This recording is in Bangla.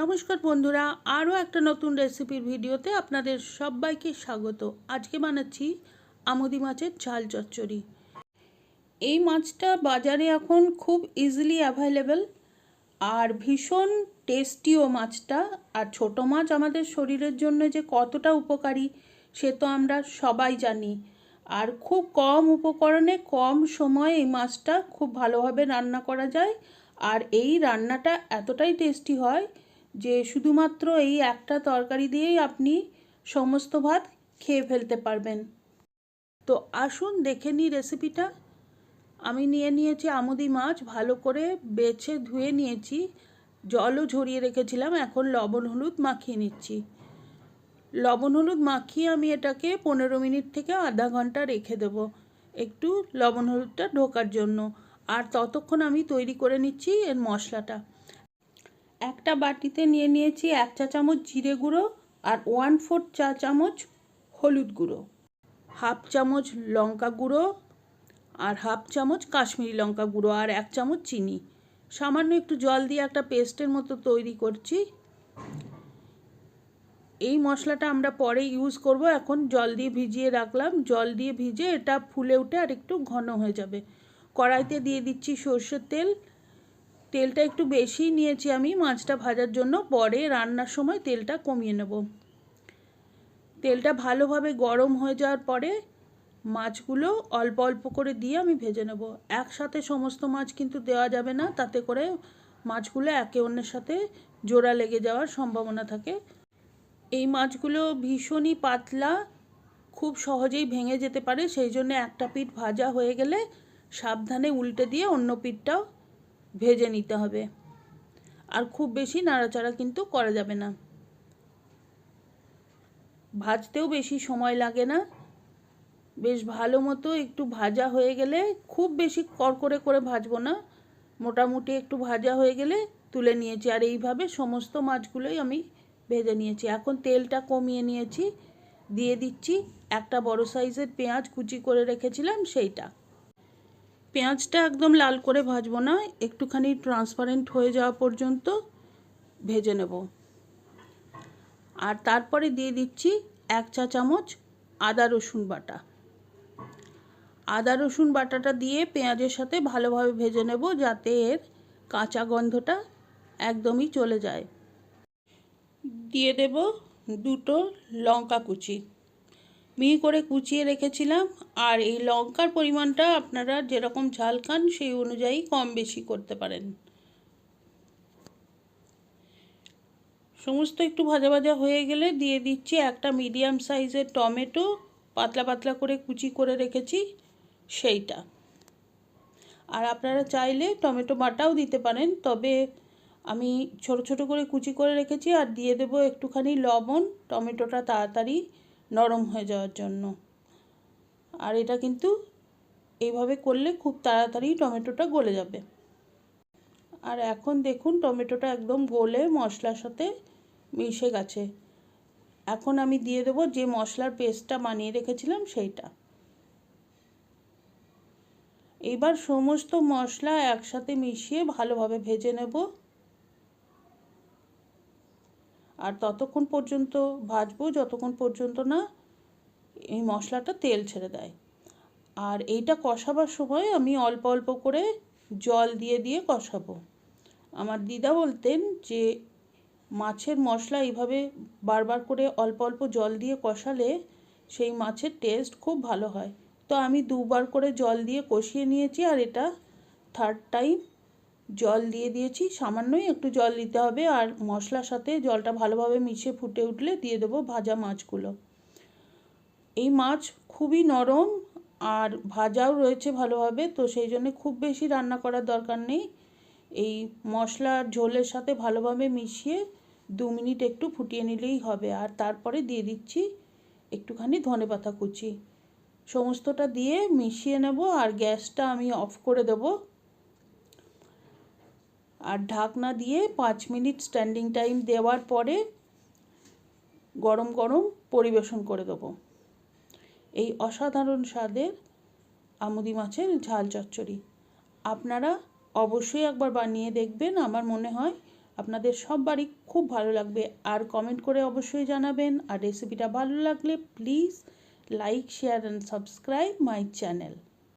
নমস্কার বন্ধুরা, আরও একটা নতুন রেসিপির ভিডিওতে আপনাদের সবাইকে স্বাগত। আজকে বানাচ্ছি আমুদি মাছের ঝাল চচ্চড়ি। এই মাছটা বাজারে এখন খুব ইজিলি অ্যাভেলেবেল আর ভীষণ টেস্টিও মাছটা। আর ছোট মাছ আমাদের শরীরের জন্য যে কতটা উপকারী সে তো আমরা সবাই জানি। আর খুব কম উপকরণে কম সময়ে এই মাছটা খুব ভালোভাবে রান্না করা যায়। আর এই রান্নাটা এতটাই টেস্টি হয় যে শুধুমাত্র এই একটা তরকারি দিয়েই আপনি সমস্ত ভাত খেয়ে ফেলতে পারবেন। তো আসুন দেখে নিই রেসিপিটা। আমি নিয়ে নিয়েছি আমুদি মাছ, ভালো করে বেছে ধুয়ে নিয়েছি। জলও ঝরিয়ে রেখেছিলাম, এখন লবণ হলুদ মাখিয়ে নিচ্ছি। লবণ হলুদ মাখিয়ে আমি এটাকে পনেরো মিনিট থেকে আধা ঘণ্টা রেখে দেব, একটু লবণ হলুদটা ঢোকার জন্য। আর ততক্ষণ আমি তৈরি করে নিচ্ছি এর মশলাটা। একটা বাটিতে নিয়ে নিয়েছি এক চা চামচ জিরে গুঁড়ো আর ওয়ান ফোর চা চামচ হলুদ গুঁড়ো। হাফ চামচ লঙ্কা গুঁড়ো আর হাফ চামচ কাশ্মীরি লঙ্কা গুঁড়ো আর এক চামচ চিনি। সামান্য একটু জল দিয়ে একটা পেস্টের মতো তৈরি করছি। এই মশলাটা আমরা পরে ইউজ করব। এখন জল দিয়ে ভিজিয়ে রাখলাম। জল দিয়ে ভিজে এটা ফুলে উঠে আর একটু ঘন হয়ে যাবে। কড়াইতে দিয়ে দিচ্ছি সর্ষের তেল। তেলটা একটু বেশি নিয়েছি আমি, মাছটা ভাজার জন্য। পরে রান্নার সময় তেলটা কমিয়ে নেব। তেলটা ভালোভাবে গরম হয়ে যাওয়ার পরে মাছগুলো অল্প অল্প করে দিয়ে আমি ভেজে নেব। একসাথে সমস্ত মাছ কিন্তু দেওয়া যাবে না, তাতে করে মাছগুলো একে অন্যের সাথে জোড়া লেগে যাওয়ার সম্ভাবনা থাকে। এই মাছগুলো ভীষণই পাতলা, খুব সহজেই ভেঙে যেতে পারে, সেই জন্য একটা পিঠ ভাজা হয়ে গেলে সাবধানে উল্টে দিয়ে অন্য পিঠটাও ভেজে নিতে হবে। আর খুব বেশি নাড়াচাড়া কিন্তু করা যাবে না। ভাজতেও বেশি সময় লাগে না। বেশ ভালো মতো একটু ভাজা হয়ে গেলে খুব বেশি করকরে করে ভাজবো না। মোটামুটি একটু ভাজা হয়ে গেলে তুলে নিয়েছি। আর এইভাবে সমস্ত মাছগুলোই আমি ভেজে নিয়েছি। এখন তেলটা কমিয়ে নিয়েছি। দিয়ে দিচ্ছি একটা বড় সাইজের পেঁয়াজ কুচি করে রেখেছিলাম সেইটা। পেঁয়াজটা একদম লাল করে ভাজবো না, একটুখানি ট্রান্সপারেন্ট হয়ে যাওয়া পর্যন্ত ভেজে নেব। আর তারপরে দিয়ে দিচ্ছি এক চা চামচ আদা রসুন বাটা। আদা রসুন বাটাটা দিয়ে পেঁয়াজের সাথে ভালোভাবে ভেজে নেব যাতে এর কাঁচা গন্ধটা একদমই চলে যায়। দিয়ে দেব দুটো লঙ্কা কুচি। মিহি করে কুচিয়ে রেখেছিলাম, আর এই লঙ্কার পরিমাণটা আপনারা যেরকম ঝাল খান সেই অনুযায়ী কম বেশি করতে পারেন। সমস্ত একটু ভাজা ভাজা হয়ে গেলে দিয়ে দিচ্ছি একটা মিডিয়াম সাইজের টমেটো, পাতলা পাতলা করে কুচি করে রেখেছি সেইটা। আর আপনারা চাইলে টমেটো বাটাও দিতে পারেন, তবে আমি ছোট ছোট করে কুচি করে রেখেছি আর দিয়ে দেবো একটুখানি লবণ, টমেটোটা তাড়াতাড়ি নরম হয়ে যাওয়ার জন্য। আর এটা কিন্তু এইভাবে করলে খুব তাড়াতাড়ি টমেটোটা গলে যাবে। আর এখন দেখুন টমেটোটা একদম গলে মশলার সাথে মিশে গেছে। এখন আমি দিয়ে দেবো যে মশলার পেস্টটা বানিয়ে রেখেছিলাম সেইটা। এবার সমস্ত মশলা একসাথে মিশিয়ে ভালোভাবে ভেজে নেব। আর ততক্ষণ পর্যন্ত ভাজবো, যতক্ষণ পর্যন্ত না এই মশলাটা তেল ছেড়ে দেয়। আর এইটা কষাবার সময় আমি অল্প অল্প করে জল দিয়ে দিয়ে কষাবো। আমার দিদা বলতেন যে, মাছের মশলা এইভাবে বারবার করে অল্প অল্প জল দিয়ে কষালে সেই মাছের টেস্ট খুব ভালো হয়। তো আমি দুবার করে জল দিয়ে কষিয়ে নিয়েছি আর এটা থার্ড টাইম জল দিয়ে দিয়েছি, সামান্যই একটু জল দিতে হবে আর মশলার সাথে জলটা ভালোভাবে মিশে ফুটে উঠলে দিয়ে দেবো ভাজা মাছগুলো। এই মাছ খুবই নরম আর ভাজাও রয়েছে ভালোভাবে, তো সেই জন্য খুব বেশি রান্না করার দরকার নেই। এই মশলার ঝোলের সাথে ভালোভাবে মিশিয়ে দু মিনিট একটু ফুটিয়ে নিলেই হবে আর তারপরে দিয়ে দিচ্ছি একটুখানি ধনে পাতা কুচি। সমস্তটা দিয়ে মিশিয়ে নেব আর গ্যাসটা আমি অফ করে দেবো। আর ঢাকনা দিয়ে পাঁচ মিনিট স্ট্যান্ডিং টাইম দেওয়ার পরে গরম গরম পরিবেশন করে দেবো। এই অসাধারণ স্বাদের আমুদি মাছের ঝাল চচ্চড়ি। আপনারা অবশ্যই একবার বানিয়ে দেখবেন, আমার মনে হয় আপনাদের সববারই খুব ভালো লাগবে। আর কমেন্ট করে অবশ্যই জানাবেন। আর রেসিপিটা ভালো লাগলে please like share and subscribe my channel